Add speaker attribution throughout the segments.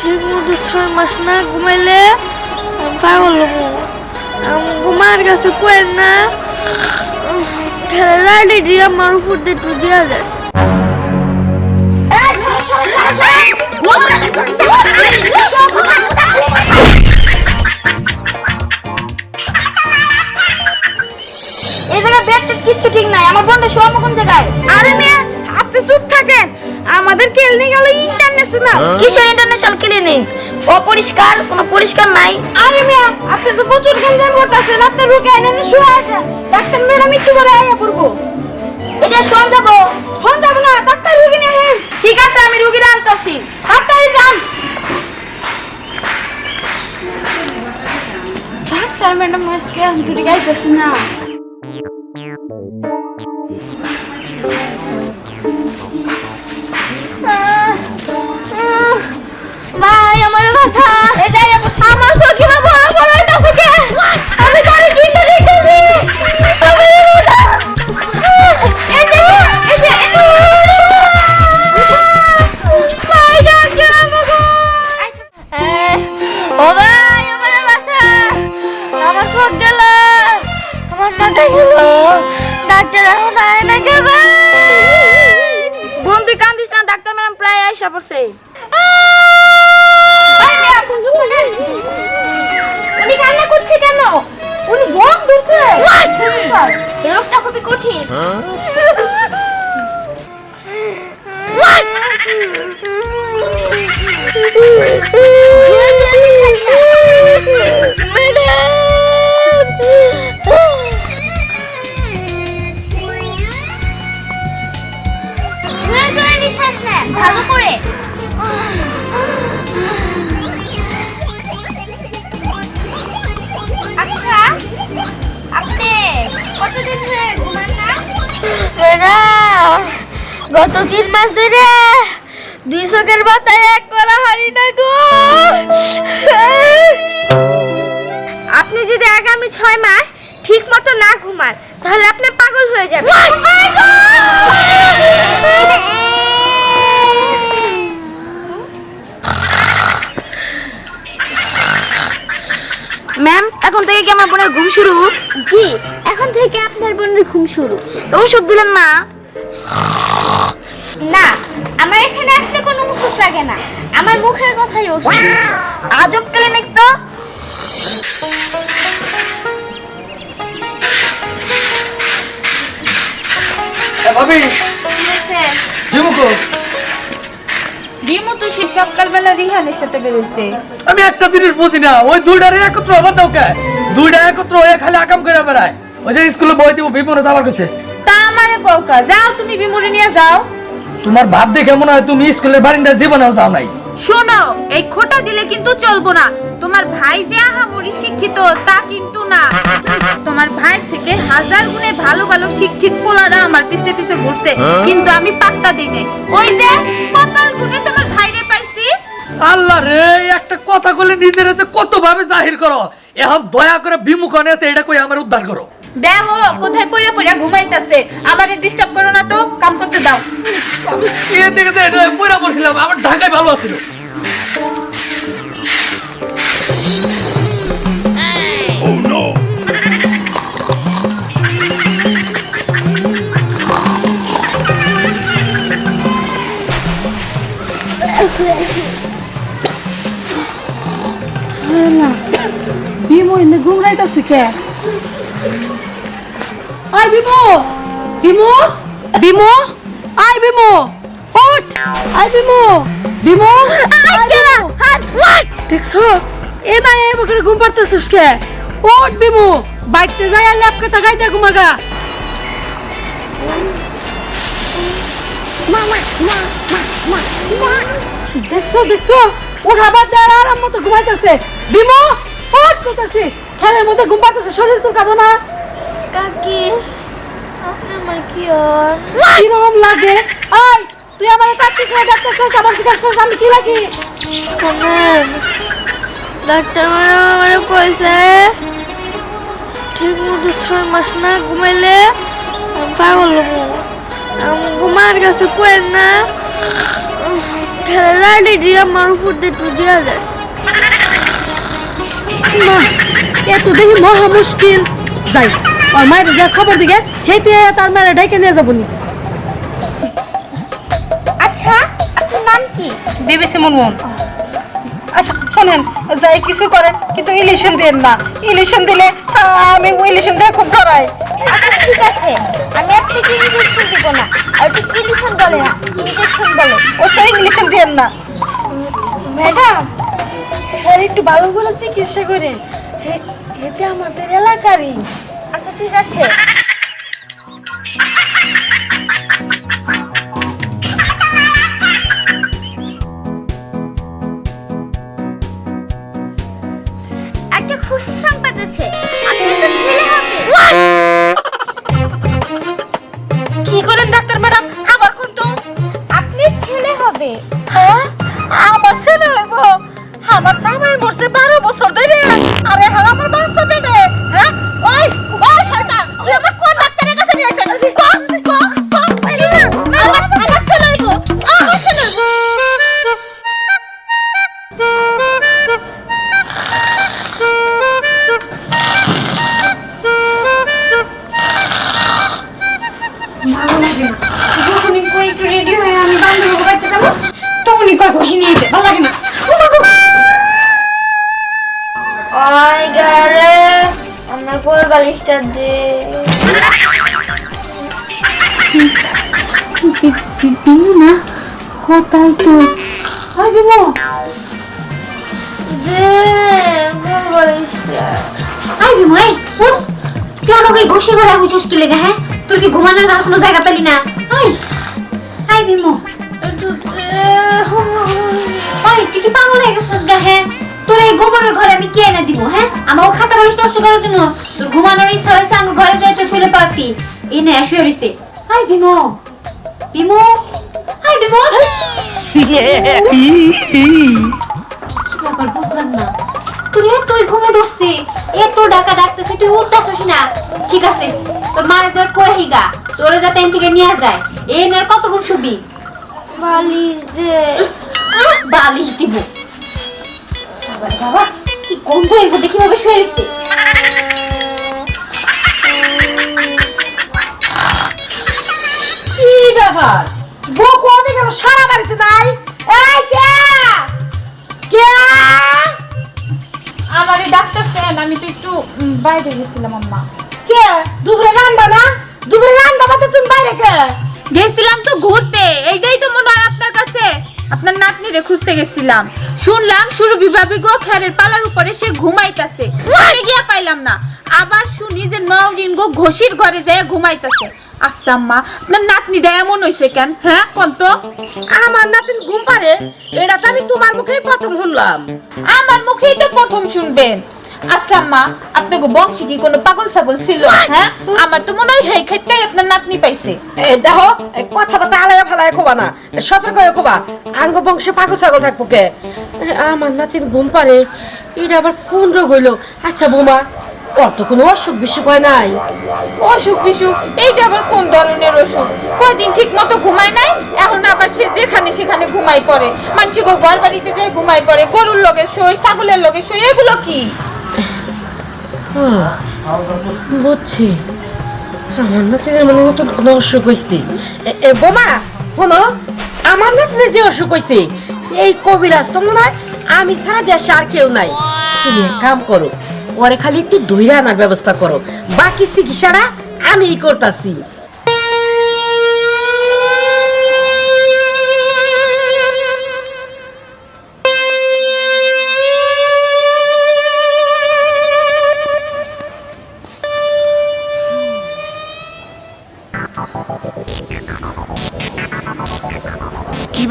Speaker 1: ঠিক মতো ছয় মাস না ঘুমাইলে আমি পাগল হব ঘুমার কাছে কয়েন না ঠেলাটি দিয়ে আমার উপর দিয়ে একটু দেওয়া যায়
Speaker 2: এই জায়গায় বেড কিচ্ছু ঠিক নাই আমার বোনটা শোয়াবো কোন জায়গায়।
Speaker 1: আরে মেয়ে আপনি চুপ থাকেন। আমাদের ক্লিনিক হলো ইন্টারন্যাশনাল
Speaker 2: কিসের ইন্টারন্যাশনাল ক্লিনিক অপরিষ্কার কোনো পরিষ্কার নাই।
Speaker 1: আরে মেয়ে আপনি তো প্রচুর গেঞ্জাম করতেছেন আপনার রুকে এনে এনে শুয়ে আছেন ডাক্তার ম্যাডাম একটু পরে আয়া পড়ব।
Speaker 2: এটা শোন যাব।
Speaker 1: ফোন যাব না ডাক্তার রুগী নিয়ে হেন
Speaker 2: ঠিক আছে আমি রুগীরা আনতাছি।
Speaker 1: ডাক্তারই যান। ডাক্তার ম্যাডাম আজকে আন্তরিক আইতেছে না।
Speaker 2: মাথা ডাক্তার এখন আয় না কে বোন তুই কান্দিস না ডাক্তার ম্যাডাম প্রায় আইসা পড়ছে। উনি কান্না করছে কেন? উনি বম ধরছে? রোগটা খুবই কঠিন। জোরে কতদিন ধরে ঘুমান না?
Speaker 1: ম্যাডাম গত তিন মাস ধরে দুই চোখের মাথায় এক করা হারি না গো।
Speaker 2: আপনি যদি আগামী ছয় মাস ঠিক মতো না ঘুমান তাহলে আপনি পাগল হয়ে যাবেন। ম্যাম এখন থেকে কি আমার বোনের ঘুম শুরু? জি। থেকে আপনার বোনের ঘুম শুরু। তো ওষুধ দিলেন না না আমার এখানে আসলে কোনো ওষুধ লাগে না। আমার মুখের কথাই ওষুধ। আজব ক্লিনিক তো।
Speaker 3: ভাবি
Speaker 4: রিমু তো সে সকালবেলা রিহানের সাথে বেরোছে
Speaker 3: আমি একটা জিনিস বুঝি না ওই দুইটারে একত্র হবার দাও কে? দুইটা একত্র হয়ে খালি আকাম করে বেড়ায়। ওই যে স্কুলে বই দিব বিপনে যাবার কাছে।
Speaker 4: তা আমারে কৌকা যাও তুমি বিমুরে নিয়ে যাও।
Speaker 3: তোমার ভাব দেখে মনে হয় তুমি স্কুলের বারিন্দা জীবনেও যাও নাই।
Speaker 4: শোনো এই খোটা দিলে কিন্তু চলবো না। তোমার ভাই যে আহামরি শিক্ষিত তা কিন্তু না। তোমার ভাই থেকে হাজার গুণে ভালো ভালো শিক্ষিত পোলারা আমার পিছে পিছে ঘুরছে। কিন্তু আমি পাত্তা দিই নাই। ওই যে কপাল গুণে তোমার ভাইরে পাইছি।
Speaker 3: আল্লাহ রে একটা কথা বলে নিজের যে কত ভাবে জাহির করো। এখন দয়া করে বিমুখ আছে এটা কই আমার উদ্ধার করো।
Speaker 4: দেখো কোথায় পড়ে পড়ে ঘুমাইতাছে? আবার ডিস্টার্ব করো না তো কাম করতে দাও।
Speaker 3: আমি কে দেখেছে এটা পয়রা করছিলাম আমার ঢাকায় ভালো আছিল।
Speaker 1: বিমো এনে ঘুমরাইতাছে কে? আই বিমো বিমো বিমো আই বিমো ওঠ আই বিমো বিমো আই কেনা হাট দেখছ এ না এ বকরে ঘুম পারতেছিস কে ওঠ বিমো বাইকতে যাই আর ল্যাপকে তাকাই দে ঘুমাগা দেখছ দেখছ ওর আবার দেয়ার আরাম মতো ঘুমাইতেছে বিমো ওঠ করতেছি খেলের মধ্যে ঘুম পাইতেছে শরীর তোর কাবো না।
Speaker 2: কাকি আমার কি
Speaker 1: কীরকম লাগে? আই তুই আমার কাছে করে ডাক্তার কাছে আবার জিজ্ঞাসা করিস আমি কি লাগি?
Speaker 2: ডাক্তার ম্যাডাম আমার কইছে ঠিক মতো ছয় মাস না ঘুমাইলে পাগল হব। আমি ঘুমার কাছে কয়েন না ঠেলা দিয়ে আমার উপর দিয়ে একটু দেওয়া যায়
Speaker 5: এত দেখি মহা মুশকিল। যাই ওর মায়ের যা খবর দিকে হেঁটে তার মায়ের ডাইকে নিয়ে যাব নি।
Speaker 2: আচ্ছা আপনার নাম কি?
Speaker 6: বিবিসি মুনমুন আচ্ছা শোনেন যাই কিছু করেন কিন্তু ইলিশন দেন না। ইলিশন দিলে আমি ইলিশন দিয়ে খুব ডরাই
Speaker 2: আচ্ছা ঠিক আছে। আমি আপনাকে দিব না। আর একটু ইঞ্জেকশন বলে? না ইঞ্জেকশন বলে।
Speaker 6: ওটা ইলিশন দেন না।
Speaker 5: ম্যাডাম হ্যাঁ একটু ভালো করে চিকিৎসা করেন। হেঁটে আমাদের এলাকারই।
Speaker 2: আচ্ছা ঠিক আছে।
Speaker 6: কি করেন ডাক্তার ম্যাডাম? আবার তো?
Speaker 2: আপনার ছেলে হবে।
Speaker 6: হ্যাঁ? আমার ছেলে হইব। আমার জামাই মরছে বারো বছর ধরে।
Speaker 2: বালিশটা দে
Speaker 5: না কোথায় তো হাই বিমো
Speaker 2: দে বালিশটা
Speaker 7: আই বিময় উঠ তুই আমাকে ঘুষির ঘরে বুঝছিস কি লেগে হ্যাঁ? তোর কি ঘুমানোর আর কোনো জায়গা পেলি না? আই আই বিমো আই তুই কি পাগল হয়ে গেছিস গা হ্যাঁ? তোর এই ঘুমানোর ঘরে আমি কে এনে দিব হ্যাঁ? আমাকে খাতা বালিশ নষ্ট করার জন্য তোর ঘুমানোর ইচ্ছা হয়েছে আমি ঘরে যাই তো শুলে পারতি। এই নে শুয়ে রইছে। আই বিমো। বিমো। আই বিমো। ব্যাপার বুঝলাম না। তোর তুই ঘুমে ধরছে। এত ডাকা ডাকতেছে তুই উঠতেছিস না। ঠিক আছে তোর মারে যা কই হিগা তোরে যাতে এন থেকে নিয়ে যায়। এই নের কতক্ষণ শুবি?
Speaker 2: বালিশ দে।
Speaker 7: বালিশ দিব। বাবা বাবা কি গন্ধ এর মধ্যে কীভাবে শুয়ে রয়েছে?
Speaker 5: কি ব্যাপার? বউ কোনে গেল সারা বাড়িতে নাই? এই কে? কে?
Speaker 4: আমারে ডাক্তার স্যার আমি তো একটু বাইরে গেছিলাম আম্মা।
Speaker 5: কে? দুপুরে রান্না না? দুপুরে রান্না বাদে তুমি বাইরে কে?
Speaker 4: গেছিলাম তো ঘুরতে এইটাই তো মনে হয় আপনার কাছে। আপনার নাতনিরে খুঁজতে গেছিলাম। শুনলাম শুরু ভাবি গো খেরের পালার উপরে সে ঘুমাইতেছে। আমি গিয়া পাইলাম না। আবার শুনি যে নওরিন গো ঘোষির ঘরে যায় ঘুমাইতেছে। আচ্ছা মা আপনার নাতনিটা এমন হইছে কেন? হ্যাঁ কোন তো?
Speaker 5: আমার নাতিন ঘুম পারে এটা তো আমি তোমার মুখেই প্রথম শুনলাম।
Speaker 4: আমার মুখেই তো প্রথম শুনবেন। আচ্ছা আম্মা আপনাকে বংশী কি কোনো পাগল ছাগল ছিল? হ্যাঁ? আমার তো মনে হয় হেই আপনার নাতনি পাইছে।
Speaker 5: এ দেখো আলাদা ফালায় খোবা না এ সতর্ক হয়ে খোবা আঙ্গ বংশে পাগল ছাগল থাকব কে? এ, আমার নাতিন ঘুম পারে এটা আবার কোন রোগ হইল? আচ্ছা বোমা অত কোনো অসুখ বিসুখ হয় নাই।
Speaker 4: অসুখ বিসুখ এইটা আবার কোন ধরনের অসুখ? কয়দিন ঠিক মতো ঘুমায় নাই এখন আবার সে যেখানে সেখানে ঘুমাই পড়ে। মানছি গো ঘর বাড়িতে যায় ঘুমাই পড়ে গরুর লগে শোয় ছাগলের লগে শোয় এগুলো কি?
Speaker 5: বুঝছি। আমার নাতিদের মানে তো কোনো অসুখ হয়েছে এ- বোমা, শোনো, আমার নাতিদের যে অসুখ হয়েছে এই কবিরাজ তো মনে হয় আমি সারা দেশে আর কেউ নাই। তুমি কাম করো, ওরে খালি একটু ধৈর্য আনার ব্যবস্থা করো। বাকি চিকিৎসাটা আমিই করতাছি।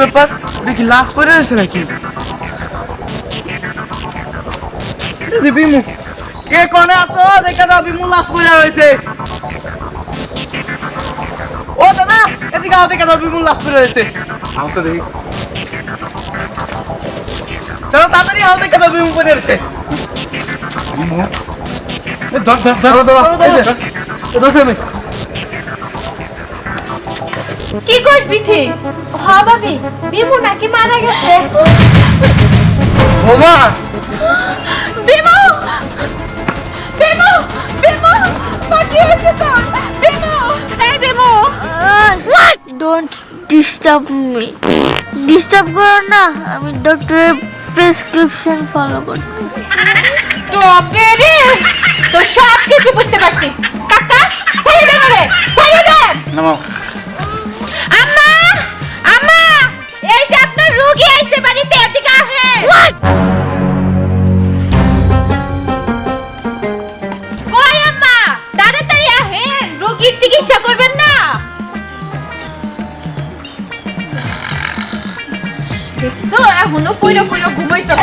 Speaker 3: ব্যাপার? ওটা কি লাশ পড়ে রয়েছে নাকি? বিমু কে কোনে আসো দেখা দাও বিমু লাশ পড়ে রয়েছে। ও দাদা এদিকে আও দেখা দাও বিমু লাশ পড়ে রয়েছে। আও তো দেখি। চলো তাড়াতাড়ি আও দেখা দাও বিমু পড়ে রয়েছে। বিমু? ধর ধর ধর। ধর ধর ধর
Speaker 4: কি বিথি? হ
Speaker 2: হ্যাঁ ভাবি বিমু নাকি মারা গেছে?
Speaker 3: বোমা!
Speaker 2: বিমু! বিমু! বিমু! বাকি আছে তো। বিমু! এই Bimu!
Speaker 1: Don't disturb me disturb করো না আমি ডক্টরের প্রেসক্রিপশন ফলো করতেছি।
Speaker 4: তবে রে! তো সব কিছু বুঝতে পারছি। কাকা ছেড়ে দেন রে ছেড়ে দেন
Speaker 3: নামাও।
Speaker 4: রোগী আইছে বাড়িতে এদিকে আসেন কই আম্মা তাড়াতাড়ি আসেন রোগীর চিকিৎসা করবেন না দেখছ এখনও কইরো কইরো ঘুমাইছো